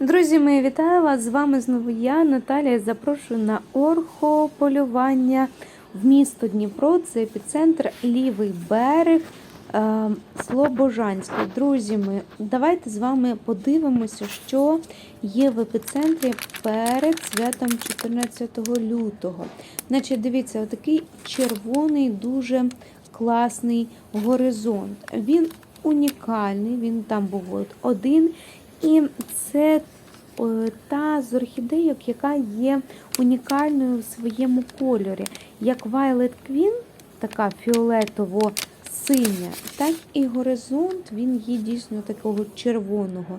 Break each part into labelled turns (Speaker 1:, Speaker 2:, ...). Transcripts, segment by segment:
Speaker 1: Друзі, мої вітаю вас! З вами знову я, Наталія. Запрошую на орхополювання в місто Дніпро. Це епіцентр лівий берег е, Слобожанське. Друзі, ми давайте з вами подивимося, що є в епіцентрі перед святом 14 лютого. Значить, дивіться, отакий червоний, дуже класний горизонт. Він унікальний, він там був один. І це е, та з орхідейок, яка є унікальною в своєму кольорі. Як Violet Queen, така фіолетово-синя, так і горизонт, він є дійсно такого червоного,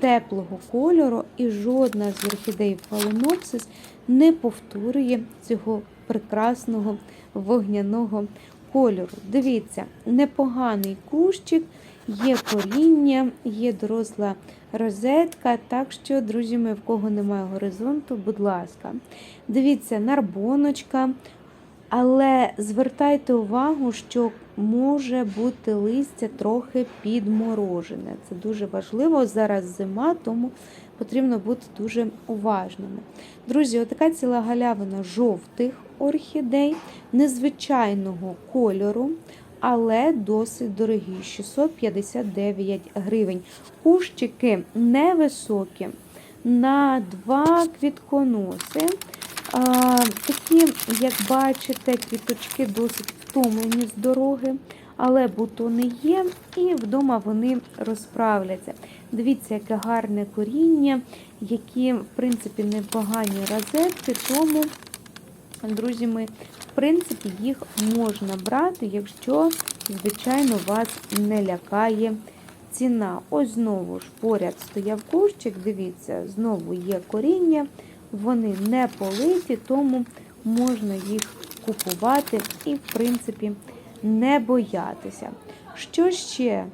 Speaker 1: теплого кольору, і жодна з орхідей Phalaenopsis не повторює цього прекрасного вогняного кольору. Дивіться, непоганий кущик. Є коріння, є доросла розетка. Так що, друзі, мої, в кого немає горизонту, будь ласка. Дивіться, нарбоночка. Але звертайте увагу, що може бути листя трохи підморожене. Це дуже важливо. Зараз зима, тому потрібно бути дуже уважними. Друзі, отака ціла галявина жовтих орхідей, незвичайного кольору але досить дорогі 659 гривень. Кущики невисокі, на два квітконоси. А, Такі, як бачите, квіточки досить втомлені з дороги, але бутони є, і вдома вони розправляться. Дивіться, яке гарне коріння, які, в принципі, непогані розетки, тому, друзі, ми в принципі, їх можна брати, якщо, звичайно, вас не лякає ціна. Ось знову ж поряд стояв кущик, дивіться, знову є коріння, вони не политі, тому можна їх купувати і, в принципі, не боятися. Що ще?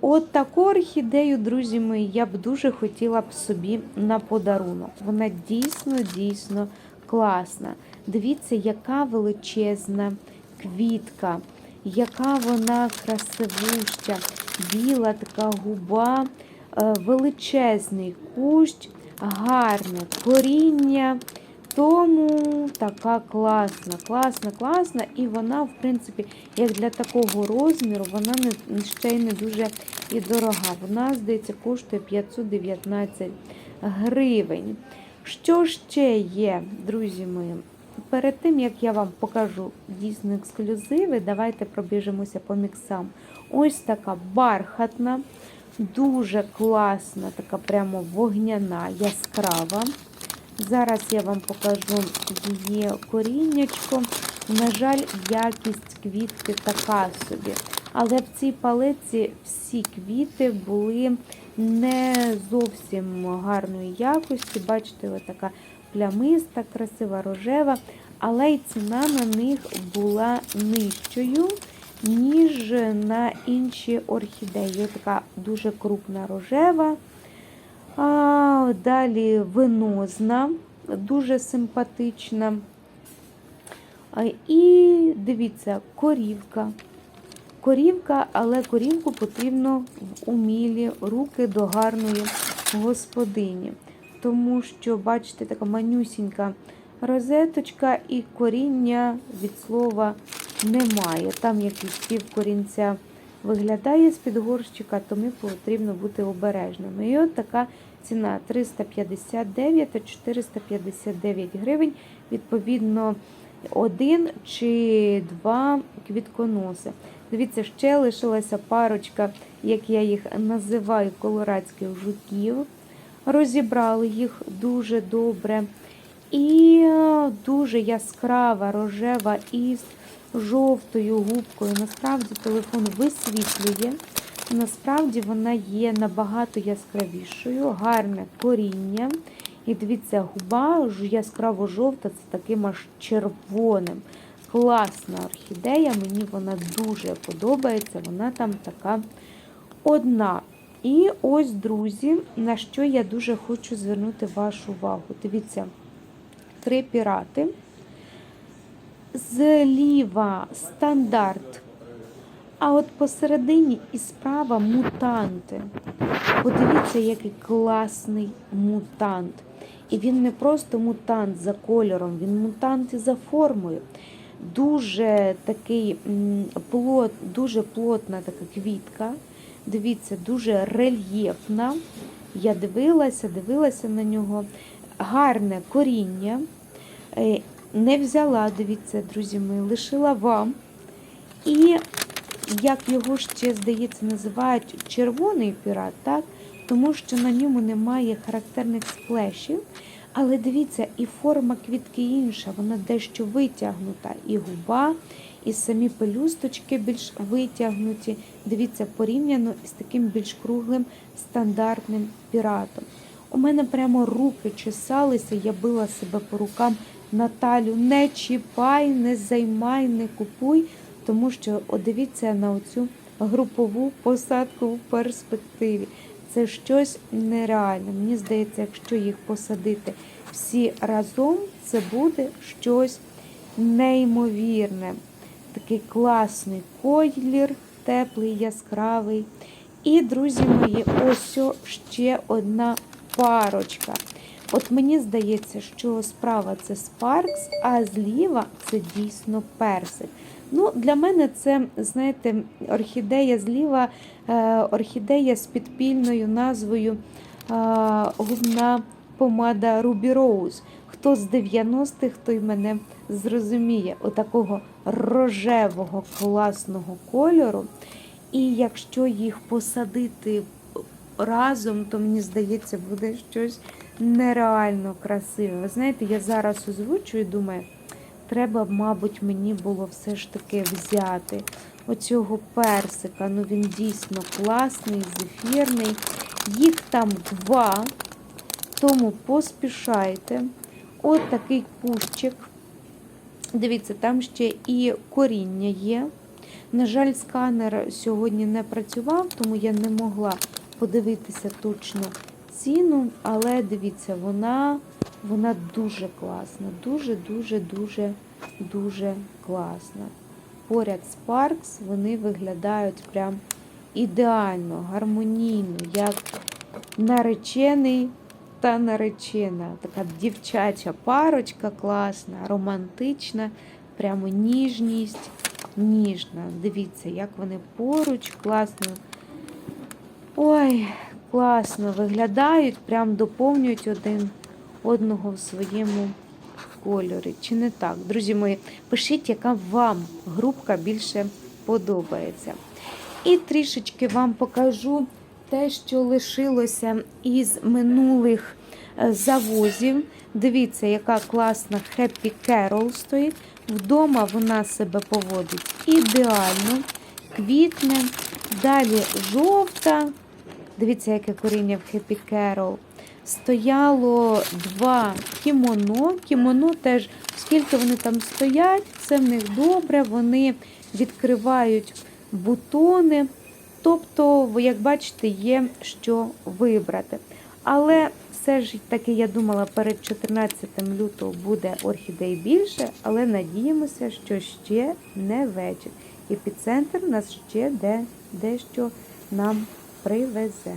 Speaker 1: От таку орхідею, друзі мої, я б дуже хотіла б собі на подарунок. Вона дійсно-дійсно класна. Дивіться, яка величезна квітка, яка вона красивуща, біла така губа, е, величезний кущ, гарне коріння. Тому така класна, класна, класна. І вона, в принципі, як для такого розміру, вона не, ще й не дуже і дорога. Вона, здається, коштує 519 гривень. Що ще є, друзі мої? Перед тим, як я вам покажу дійсно ексклюзиви, давайте пробіжимося по міксам. Ось така бархатна, дуже класна, така прямо вогняна, яскрава. Зараз я вам покажу її коріннячко. На жаль, якість квітки така собі. Але в цій палеці всі квіти були не зовсім гарної якості. Бачите, ось така плямиста, красива рожева, але й ціна на них була нижчою, ніж на інші орхідеї. Ось така дуже крупна рожева. А, Далі венозна, дуже симпатична. І дивіться, корівка. Корівка, але корівку потрібно в умілі руки до гарної господині. Тому що, бачите, така манюсінька розеточка і коріння від слова немає. Там якийсь півкорінця виглядає з-під горщика, тому потрібно бути обережними. І от така ціна 359 та 459 гривень, відповідно, один чи два квітконоси. Дивіться, ще лишилася парочка, як я їх називаю, колорадських жуків. Розібрали їх дуже добре. І дуже яскрава рожева із жовтою губкою. Насправді телефон висвітлює. Насправді вона є набагато яскравішою, гарне коріння. І дивіться, губа яскраво жовта, це таким аж червоним. Класна орхідея, мені вона дуже подобається, вона там така одна. І ось, друзі, на що я дуже хочу звернути вашу увагу. Дивіться, три пірати. Зліва стандарт А от посередині і справа мутанти. Подивіться, який класний мутант. І він не просто мутант за кольором, він мутант і за формою. Дуже такий плот, дуже плотна така квітка. Дивіться, дуже рельєфна. Я дивилася, дивилася на нього. Гарне коріння. Е, Не взяла, дивіться, друзі мої, лишила вам. І як його ще, здається, називають червоний пірат, так? Тому що на ньому немає характерних сплешів. Але дивіться, і форма квітки інша, вона дещо витягнута. І губа, і самі пелюсточки більш витягнуті. Дивіться, порівняно з таким більш круглим стандартним піратом. У мене прямо руки чесалися, я била себе по рукам. Наталю, не чіпай, не займай, не купуй, тому що о, дивіться на оцю групову посадку в перспективі. Це щось нереальне. Мені здається, якщо їх посадити всі разом, це буде щось неймовірне. Такий класний колір, теплий, яскравий. І, друзі мої, ось ще одна парочка. От мені здається, що справа це Спаркс, а зліва це дійсно персик. Ну, Для мене це, знаєте, орхідея зліва, е, орхідея з підпільною назвою е, губна помада Ruby Rose. Хто з 90-х, той мене зрозуміє, отакого рожевого класного кольору. І якщо їх посадити разом, то мені здається, буде щось нереально красиве. Ви знаєте, я зараз озвучую і думаю, треба, мабуть, мені було все ж таки взяти оцього персика. Ну він дійсно класний, зефірний. Їх там два, тому поспішайте. От такий кущик. Дивіться, там ще і коріння є. На жаль, сканер сьогодні не працював, тому я не могла подивитися точно ціну, але дивіться, вона вона дуже класна. Дуже-дуже, дуже, дуже класна. Поряд з Parks вони виглядають прям ідеально, гармонійно, як наречений та наречена. Така дівчача парочка класна, романтична, прямо ніжність, ніжна. Дивіться, як вони поруч, класно. Ой, класно виглядають, прям доповнюють один одного в своєму кольорі. Чи не так? Друзі мої, пишіть, яка вам групка більше подобається. І трішечки вам покажу те, що лишилося із минулих е, завозів. Дивіться, яка класна Happy Carol стоїть. Вдома вона себе поводить ідеально, квітне. Далі жовта. Дивіться, яке коріння в Happy Carol. Стояло два кімоно. Кімоно теж, скільки вони там стоять, все в них добре, вони відкривають бутони. Тобто, ви, як бачите, є що вибрати. Але все ж таки, я думала, перед 14 лютого буде орхідей більше, але надіємося, що ще не вечір. Епіцентр нас ще де, дещо нам привезе.